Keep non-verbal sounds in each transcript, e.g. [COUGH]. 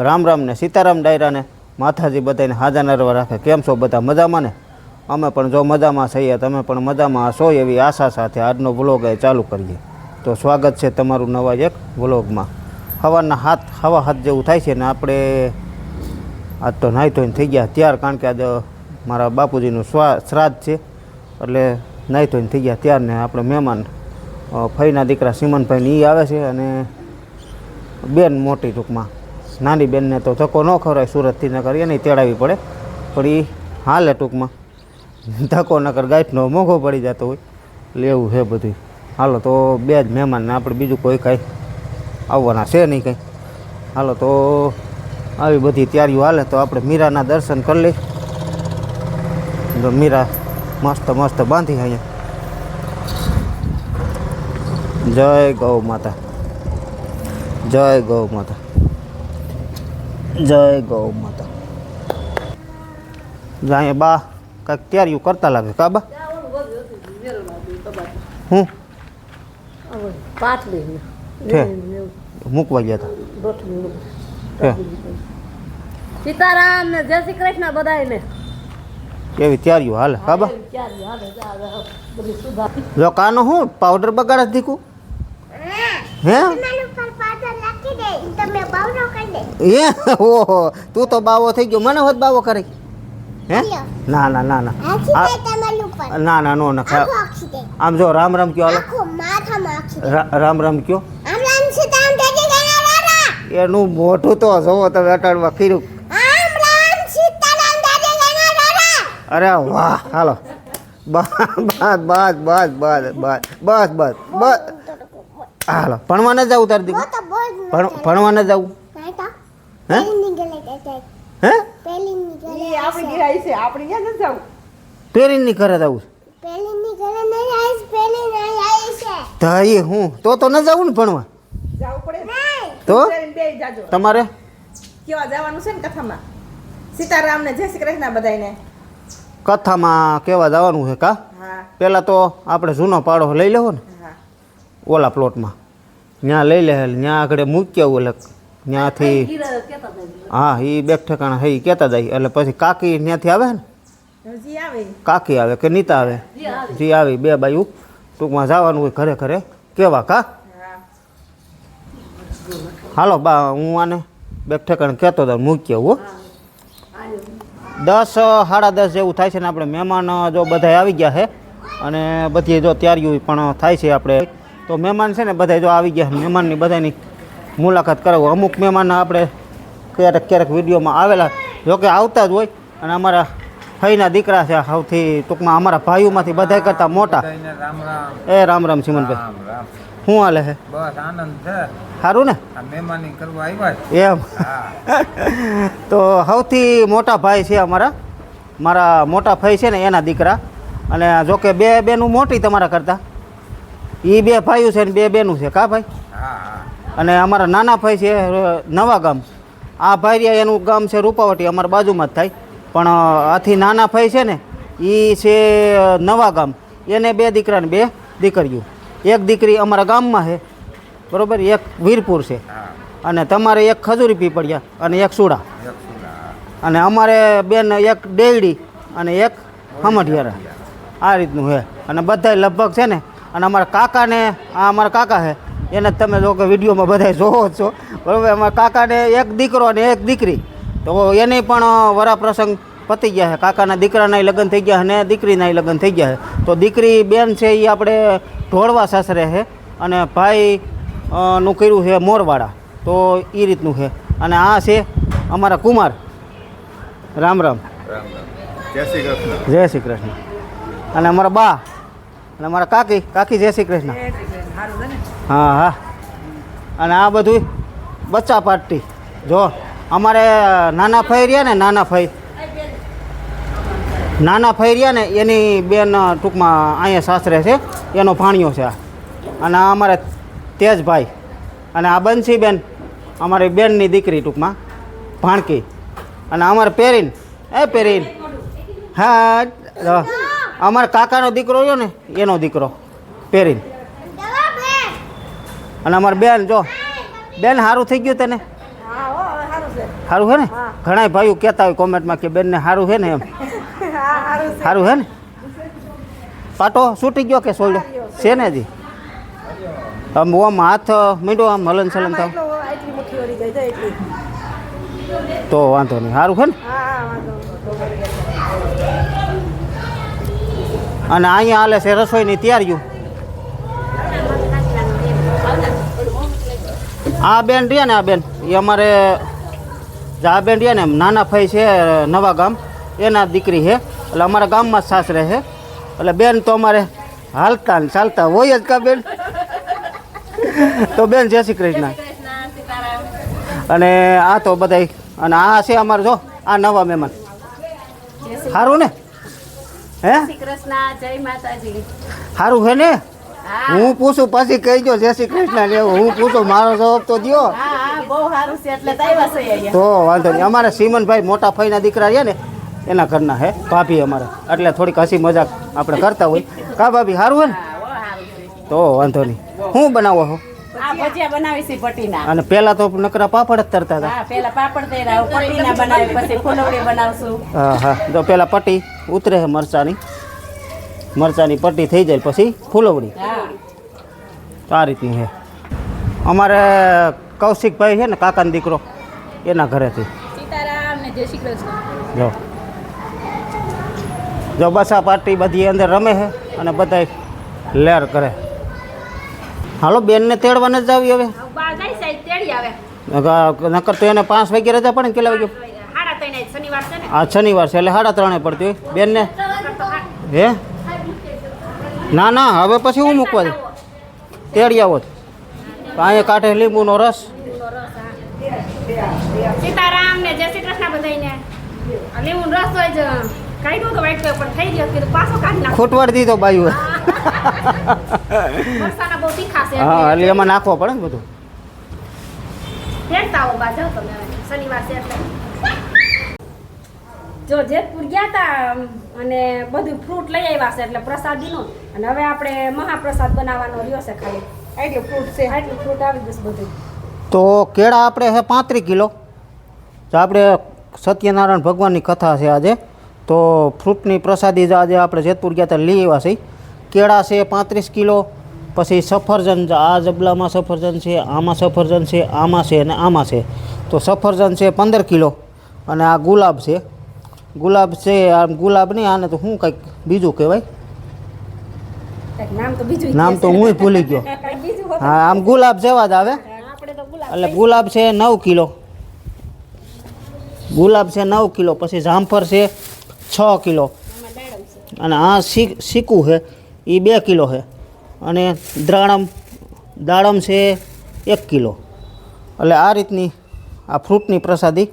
રામ રામને સીતારામ ડાયરાને માથાજી બધાને હાજર નરવા રાખે. કેમ છો બધા મજામાં ને? અમે પણ જો મજામાં છીએ, તમે પણ મજામાં હશો એવી આશા સાથે આજનો વ્લોગ એ ચાલુ કરીએ. તો સ્વાગત છે તમારું નવા એક વ્લોગમાં. હવાના હાથ, હવા હાથ જેવું થાય છે ને આપણે આજ તો નાહી ધોઈને થઈ ગયા ત્યાર, કારણ કે આજે મારા બાપુજીનું સ્વા, શ્રાદ્ધ છે. એટલે નાહી ધોઈને થઈ ગયા ત્યાર ને આપણે મહેમાન ફઈના દીકરા સિમનભાઈને એ આવે છે અને બેન મોટી ટૂંકમાં. નાની બેનને તો ધક્કો ન ખવડાય સુરતથી નગર, એને તેડાવી પડે. પણ એ હાલે ટૂંકમાં ધક્કો નગર ગાંઠનો મોંઘો પડી જતો હોય. લેવું છે બધું હાલો તો બે જ મહેમાનને આપણે બીજું કોઈ કાંઈ આવવાના છે નહીં કંઈ. હાલો તો આવી બધી તૈયારીઓ હાલે તો આપણે મીરાના દર્શન કરી લઈ તો મીરા મસ્ત મસ્ત બાંધી અહીંયા. જય ગૌ માતા. જય ગૌ માતા. જય ગૌ માતા. જાય બા કાંઈક તૈયારીઓ કરતા લાગે કા બા? હું? મૂકવા ગયા હતા સીતારામ ને જય શ્રી કૃષ્ણ બધાને એવી તૈયારીઓ હાલે હા બા જો કાનો હું? પાવડર બગાડે દીકું હે? એ ઓહો તું તો બાવો થઈ ગયો. મને હોત બાવો કરે. હે? ના ના ના ના. ના ના નો ના આમ જો રામ રામ કયો હાલો. રામ રામ કયો. એનું મોઢું તો જોવો તમે અટાડવા કર્યું અરે વાહ હાલો. બસ બસ બસ બસ બસ બસ બસ બસ બસ. હાલો ભણવા ન જવું તાર દીકું ભણ- ભણવા ન જવું હે? હે? પેરીની ઘરે જવું તાઈ હું? તો તો ન જવું ને ભણવા? જવું તો? તમારે? કેવા જવાનું છે ને કથામાં? સીતારામ ને જય શ્રી કૃષ્ણ બધાને કથામાં કેવા જવાનું છે કા? પેલા પહેલાં તો આપણે જૂનો પાડો લઈ લેવો ને. ઓલા પ્લોટમાં ત્યાં લઈ લે ત્યાં આગળ મૂકી આવું એટલે ત્યાંથી હા એ બે ઠેકાણા હે કહેતા જાય એટલે પછી કાકી ત્યાંથી આવે ને? કાકી આવે કે નીતા આવે? જી આવી. બે બાયું. ટૂંકમાં જવાનું હોય ઘરે ઘરે. કેવા કા? હાલો બા હું આને બે ઠેકાણે કહેતો હતો મૂકી આવું હો. દસ સાડા દસ જેવું થાય છે ને આપણે મહેમાન જો બધા આવી ગયા છે અને બધી જો તૈયારીઓ પણ થાય છે આપણે. તો મહેમાન છે ને બધા જો આવી ગયા. મહેમાનની બધાની મુલાકાત કરાવું. અમુક મહેમાન આપણે ક્યારેક ક્યારેક વિડીયોમાં આવેલા. જોકે આવતા જ હોય. અને અમારા ભાઈના દીકરા છે સૌથી ટૂંકમાં અમારા ભાઈઓમાંથી બધા કરતાં મોટા. એ રામ રામ સિમનભાઈ. શું હાલે છે બસ આનંદ છે. સારું ને? મહેમાની કરવા આવ્યા છે. એમ. હા. તો સૌથી મોટા ભાઈ છે અમારા. મારા મોટા ભાઈ છે ને એના દીકરા. અને જોકે બે બેનું મોટી તમારા કરતાં. એ બે ભાઈઓ છે ને બે બેનું છે. કા ભાઈ? અને અમારા નાના ભાઈ છે નવા ગામ. આ ભાઈ એનું ગામ છે રૂપાવટી અમારા બાજુમાં જ થાય. પણ આથી નાના ભાઈ છે ને એ છે નવા ગામ. એને બે દીકરા ને બે દીકરીઓ. એક દીકરી અમારા ગામમાં છે બરોબર? એક વીરપુર છે. અને તમારે એક ખજૂરી પીપળિયા અને એક સુડા અને અમારે બેન એક ડેયડી અને એક હમઢિયારા. આ રીતનું છે. અને બધાય લગભગ છે ને અને અમારા કાકાને આ અમારા કાકા છે એને તમે જો કે વિડીયોમાં બધા જોવો છો. બરાબર અમારા કાકાને એક દીકરો અને એક દીકરી. તો એને પણ વરા પ્રસંગ પતી ગયા છે. કાકાના દીકરાના લગ્ન થઈ ગયા અને દીકરીના લગ્ન થઈ ગયા છે. તો દીકરી બેન છે એ આપણે ઢોળવા સાસરે છે અને ભાઈ નું કર્યું છે મોરવાડા. તો એ રીતનું છે. અને આ છે અમારા કુમાર. રામ રામ. જય શ્રી કૃષ્ણ. જય શ્રી કૃષ્ણ. અને અમારા બા. અને મારા કાકી કાકી જય શ્રી કૃષ્ણ. હા હા. અને આ બધું બચ્ચા પાર્ટી. જો અમારે નાના ફઈ રહ્યા ને નાના ફઈ. નાના ફઈ રહ્યા ને એની બેન ટૂંકમાં અહીંયા સાસરે છે. એનો ભાણિયો છે આ. અને આ અમારે તેજભાઈ. અને આ બંસીબેન અમારી બેનની દીકરી ટૂંકમાં ભાણકી. અને અમારે પેરીન. એ પેરીન. હા. અમારા કાકાનો દીકરો રહ્યો ને એનો દીકરો પહેરીને અને અમારી બેન જો. બેન સારું થઈ ગયું તને? સારું છે ને? ઘણા ભાઈઓ કહેતા હોય કોમેન્ટમાં કે બેનને સારું છે ને એમ. સારું છે ને? પાટો છૂટી ગયો કે સોલ્ડો છે ને જી આમ ઓમ હાથ મીંડો આમ હલન સલન થાવ. તો વાંધો નહીં. સારું છે ને હા હા વાંધો અને અહીંયા હાલે છે રસોઈની તૈયારીઓ. આ બેન રહ્યા ને આ બેન. એ અમારે આ બેન રહ્યા ને નાના ભાઈ છે, નવા ગામ. એના દીકરી છે. એટલે અમારા ગામમાં સાસરે છે. એટલે બેન તો અમારે હાલતા ને ચાલતા હોય જ કા બેન? તો બેન જય શ્રી કૃષ્ણ. અને આ તો બધા અને આ છે અમારે જો, આ નવા મહેમાન. સારું ને? હે? કૃષ્ણ જય માતાજી. સારું છે ને? હું. પૂછું પછી કહી દો જય શ્રી કૃષ્ણ લેવું હું પૂછું મારો જવાબ તો દ્યો. હા હા બહુ સારું છે એટલે તો વાંધો નહીં. અમારે સીમનભાઈ મોટા ફઈના દીકરા છે ને એના ઘરના હે ભાભી અમારે. એટલે થોડીક હસી મજાક આપણે કરતા હોય. કા ભાભી સારું હોય ને? હા, તો વાંધો નહીં. શું બનાવો પટીના. અને પહેલાં તો નકરા પાપડ જ તરતા હતા. હા પેલા પાપડ બનાવી પછી ફૂલવડી બનાવશું. હા હા. તો પહેલાં પટ્ટી ઉતરે છે મરચાની. મરચાની પટ્ટી થઈ જાય પછી ફૂલવડી. તો આ રીતની છે. અમારે કૌશિકભાઈ છે ને કાકાનો દીકરો એના ઘરેથી. ને જો. જો બસ આ પાર્ટી બધી અંદર રમે છે અને બધા લેર કરે. હાલો બેનને તેડવા આવી હવે. સાહેબ તેડી આવે. નકર- નકર તો એને પાંચ વાગે રજા પડે ને કેટલા વાગે આ શનિવાર છે એટલે સાડા ત્રણે પડતી હોય. બેનને? હે? ના ના હવે પછી હું મૂકવા દે તેડી આવો. તો અહીંયા કાંઠે લીંબુનો રસ. સીતારામ ને જય શ્રી કૃષ્ણ બધાને અને રસ હોય જ કાઢ્યું તો વાઈટ પણ થઈ ગયો કીધું પાછો કાઢી નાખો. ખૂટવાડી દીધો બાયું મરસાના બહુ તીખા છે હા એટલે એમાં નાખવો પડે ને બધું. ફેરતા તમે શનિવાર છે એટલે. જો જેતપુર ગયા હતા અને બધું ફ્રૂટ લઈ આવ્યા છે એટલે પ્રસાદીનું. અને હવે આપણે મહાપ્રસાદ બનાવવાનો રહ્યો છે ખાલી. એટલું ફ્રૂટ છે. એટલું ફ્રૂટ આવી જશે બધું. તો કેળા આપણે છે પાંત્રીસ કિલો. તો આપણે સત્યનારાયણ ભગવાનની કથા છે આજે. તો ફ્રૂટની પ્રસાદી જે આજે આપણે જેતપુર ગયા હતા લઈ આવ્યા છે કેળા છે પાંત્રીસ કિલો પછી સફરજન આ જબલામાં સફરજન છે આમાં સફરજન છે આમાં છે અને આમાં છે. તો સફરજન છે પંદર કિલો અને આ ગુલાબ છે. ગુલાબ છે આમ ગુલાબ નહીં આને તો શું કંઈક બીજું કહેવાય. નામ તો હું ભૂલી ગયો. હા આમ ગુલાબ જેવા જ આવે. એટલે ગુલાબ છે નવ કિલો. ગુલાબ છે નવ કિલો પછી જામફળ છે છ કિલો. અને આ સી síકું છે એ બે કિલો છે. અને દ્રાણમ દાડમ છે એક કિલો. એટલે આ રીતની આ ફ્રૂટની પ્રસાદી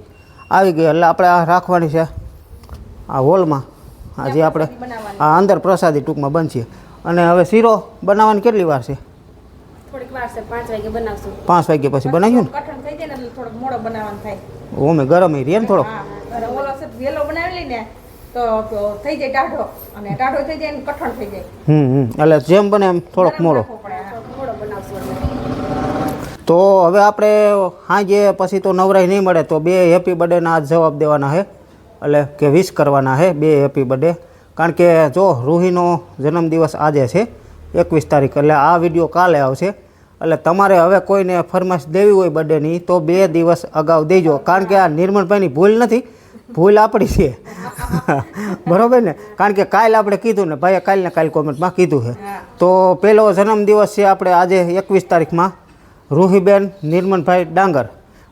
આવી ગઈ. એટલે આપણે આ રાખવાની છે. આ હોલમાં. આજે આપણે આ અંદર પ્રસાદી ટૂંકમાં બનશે. અને હવે શીરો બનાવવાની કેટલી વાર છે? પાંચ વાગે વાગ્યા પછી બનાવ્યું ને? ઓમે ગરમ રહે ને હા જાય હમ એટલે જેમ બને એમ થોડોક મોડો. હા. તો હવે આપણે સાંજે પછી તો નવરાઈ નહીં મળે તો બે હેપી બર્થડેના આજ જવાબ દેવાના છે એટલે કે વિશ કરવાના છે બે હેપી બર્થડે કારણ કે જો રૂહીનો જન્મદિવસ આજે છે એકવીસ તારીખ એટલે આ વીડિયો કાલે આવશે. એટલે તમારે હવે કોઈને ફરમાઈશ દેવી હોય બર્થડેની તો બે દિવસ અગાઉ દેજો. કારણ કે આ નિર્મળભાઈની ભૂલ નથી ભૂલ આપણી છે. [LAUGHS] બરાબર ને? કારણ કે કાલ આપણે કીધું ને ભાઈએ કાલને કાલ કોમેન્ટમાં કીધું છે. તો પહેલો જન્મદિવસ છે આપણે આજે એકવીસ તારીખમાં. રૂહીબેન નિર્મલભાઈ ડાંગર.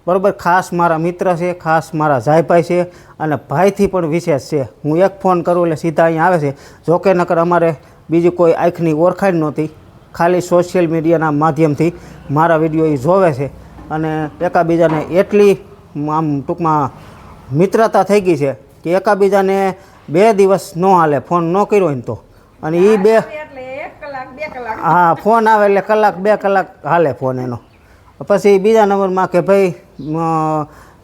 બરોબર ખાસ મારા મિત્ર છે ખાસ મારા જાયભાઈ છે અને ભાઈથી પણ વિશેષ છે. હું એક ફોન કરું એટલે સીધા અહીંયા આવે છે. જોકે નકર અમારે બીજી કોઈ આંખની ઓળખાણ નહોતી. ખાલી સોશિયલ મીડિયાના માધ્યમથી મારા વીડિયો એ જોવે છે અને એકાબીજાને એટલી આમ ટૂંકમાં મિત્રતા થઈ ગઈ છે કે એકાબીજાને બે દિવસ ન હાલે ફોન ન કર્યો હોય તો. અને એ બે હા ફોન આવે એટલે કલાક બે કલાક હાલે ફોન એનો. પછી બીજા નંબરમાં કે ભાઈ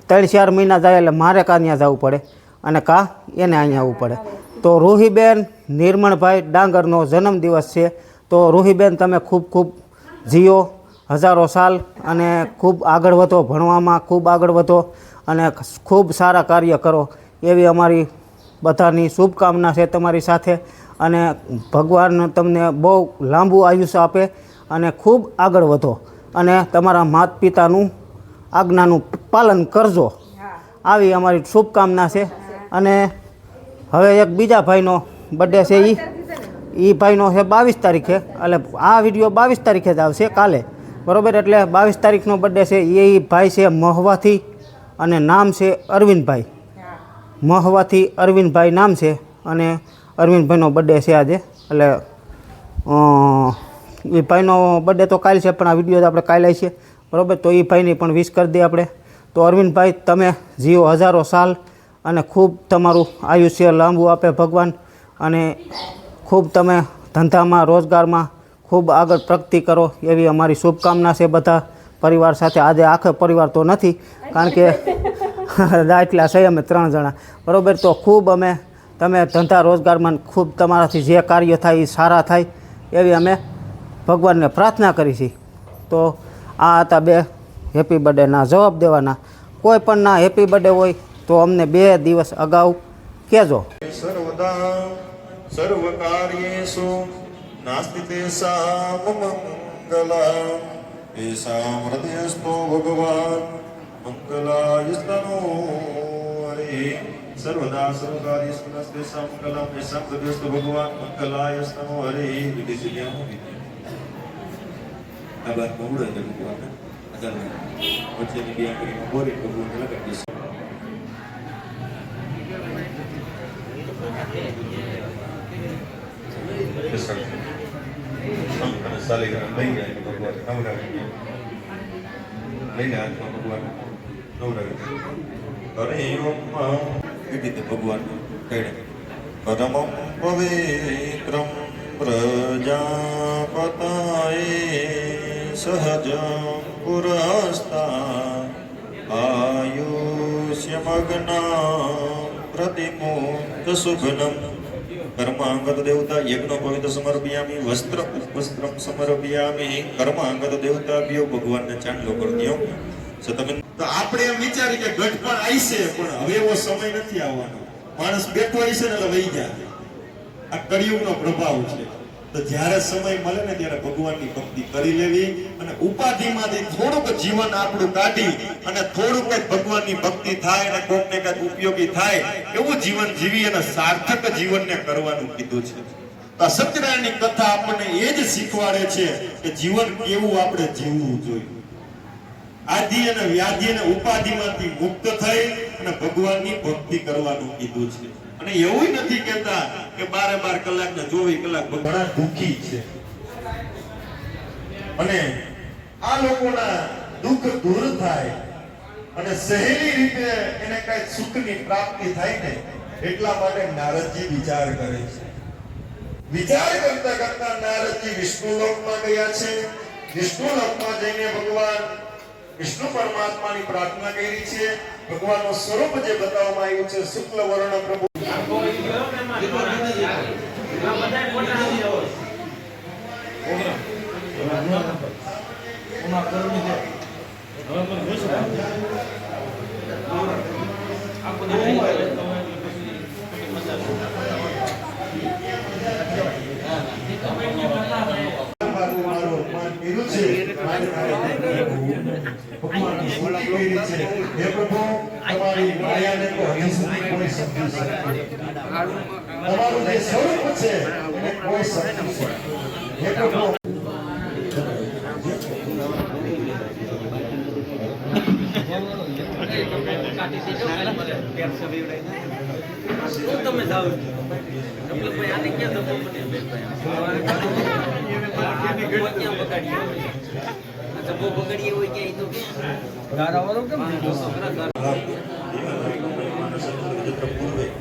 ત્રણ ચાર મહિના જાય એટલે મારે કાં ત્યાં જવું પડે? અને કા? એને અહીંયા આવવું પડે. તો રૂહીબેન, નિર્મળભાઈ ડાંગરનો જન્મદિવસ છે. તો રૂહીબેન, તમે ખૂબ ખૂબ જીઓ હજારો સાલ અને ખૂબ આગળ વધો, ભણવામાં ખૂબ આગળ વધો અને ખૂબ સારા કાર્ય કરો. એવી અમારી બધાની શુભકામના છે તમારી સાથે. અને ભગવાન તમને બહુ લાંબુ આયુષ્ય આપે અને ખૂબ આગળ વધો. અને તમારા માતા પિતાનું આજ્ઞાનું પાલન કરજો. આવી અમારી શુભકામના છે. અને હવે એક બીજા ભાઈનો બર્થડે છે એ એ ભાઈનો છે બાવીસ તારીખે. એટલે આ વીડિયો બાવીસ તારીખે જ આવશે કાલે. બરોબર? એટલે બાવીસ તારીખનો બર્થડે છે. એ ભાઈ છે મહવાથી અને નામ છે અરવિંદભાઈ. મહવાથી અરવિંદભાઈ નામ છે અને અરવિંદભાઈનો બર્થડે છે આજે. એટલે એ ભાઈનો બર્થડે તો કાલે છે પણ આ વીડિયો આપણે કાલે છે બરાબર? તો એ ભાઈની પણ વિશ કરી દઈએ આપણે. તો અરવિંદભાઈ, તમે જીઓ હજારો સાલ અને ખૂબ તમારું આયુષ્ય લાંબુ આપે ભગવાન. અને ખૂબ તમે ધંધામાં, રોજગારમાં ખૂબ આગળ પ્રગતિ કરો એવી અમારી શુભકામના છે બધા. પરિવાર સાથે આજે આખો પરિવાર તો નથી, કારણ કે [LAUGHS] એટલા છે અમે ત્રણ જણા. બરાબર? તો ખૂબ અમે તમે ધંધા, રોજગારમાં ખૂબ તમારાથી જે કાર્ય થાય એ સારા થાય એવી અમે ભગવાનને પ્રાર્થના કરી છે. તો આ હતા બે હેપી બર્થડેના જવાબ દેવાના. કોઈ પણ ના હેપી બર્થડે હોય તો અમને બે દિવસ અગાઉ કહેજો. ભગવાન મંગલાયસ્તનો હરે. હરે. આંગળીમાં બોરી ભગવાન લગાડી દઈશું શાલિગ્રામ લઈ જાય ભગવાન નવરાવી લઈને હાથમાં ભગવાન નવરાવી અરે એ રીતે ભગવાન કહે પરમં પવિત્રમ પ્રજાપતાય સહજ પુરસ્તા આયુષ્યમગ્ના પ્રતિમુક્ત સુભનમ કર્માંગત દેવતા યજ્ઞ પવિત્ર સમર્પયામી વસ્ત્ર વસ્ત્રમ સમર્પયામી કર્માંગત દેવતાભ્યો ભગવાનને ચાંદલો કરી દો so તમે તો આપણે એમ વિચારી કે ગઢપણ આઈશે પણ હવે એવો સમય નથી આવવાનો. માણસ બેઠો હશે ને એટલે વહી જાય. આ કળિયુગનો પ્રભાવ છે. તો જ્યારે સમય મળે ને ત્યારે ભગવાનની ભક્તિ કરી લેવી અને ઉપાધિમાંથી થોડુંક જીવન આપણું કાઢી અને થોડુંક ભગવાનની ભક્તિ થાય અને કોકને કંઈક ઉપયોગી થાય એવું જીવન જીવી અને સાર્થક જીવનને કરવાનું કીધું છે. સત્યનારાયણની કથા આપણને એ જ શીખવાડે છે કે જીવન કેવું આપણે જીવવું જોઈએ. આદિ અને વ્યાધિ અને ઉપાધિમાંથી મુક્ત થઈ અને ભગવાનની ભક્તિ કરવાનું કીધું છે. અને એવું નથી કહેતા કે બારે બાર કલાક ને ચોવીસ કલાક ઘણા દુઃખી છે. અને આ લોકોના દુઃખ દૂર થાય અને સહેલી રીતે એને કઈ સુખની પ્રાપ્તિ થાય ને એટલા માટે નારદજી વિચાર કરે છે. વિચાર કરતા કરતા નારદજી વિષ્ણુ લોકમાં ગયા છે. વિષ્ણુ લોકમાં જઈને ભગવાન વિષ્ણુ પરમાત્માની પ્રાર્થના કરી છે. ભગવાનનું સ્વરૂપ જે બતાવવામાં આવ્યું છે શુક્લ વર્ણ પ્રભુ મારું મારું અપમાન કર્યું છે મારે મારે ભગવાનની સ્તુતિ કરી છે હે પ્રભુ તમારી માયાને તો હજી સુધી કોઈ સમજી તમારું જે સ્વરૂપ છે, એને કોઈ શક્તિ છે પ્રભુ તમે જાઓ એટલે આને ક્યાં ધક્કો મને બગાડીએ હોય ક્યાંય તો કે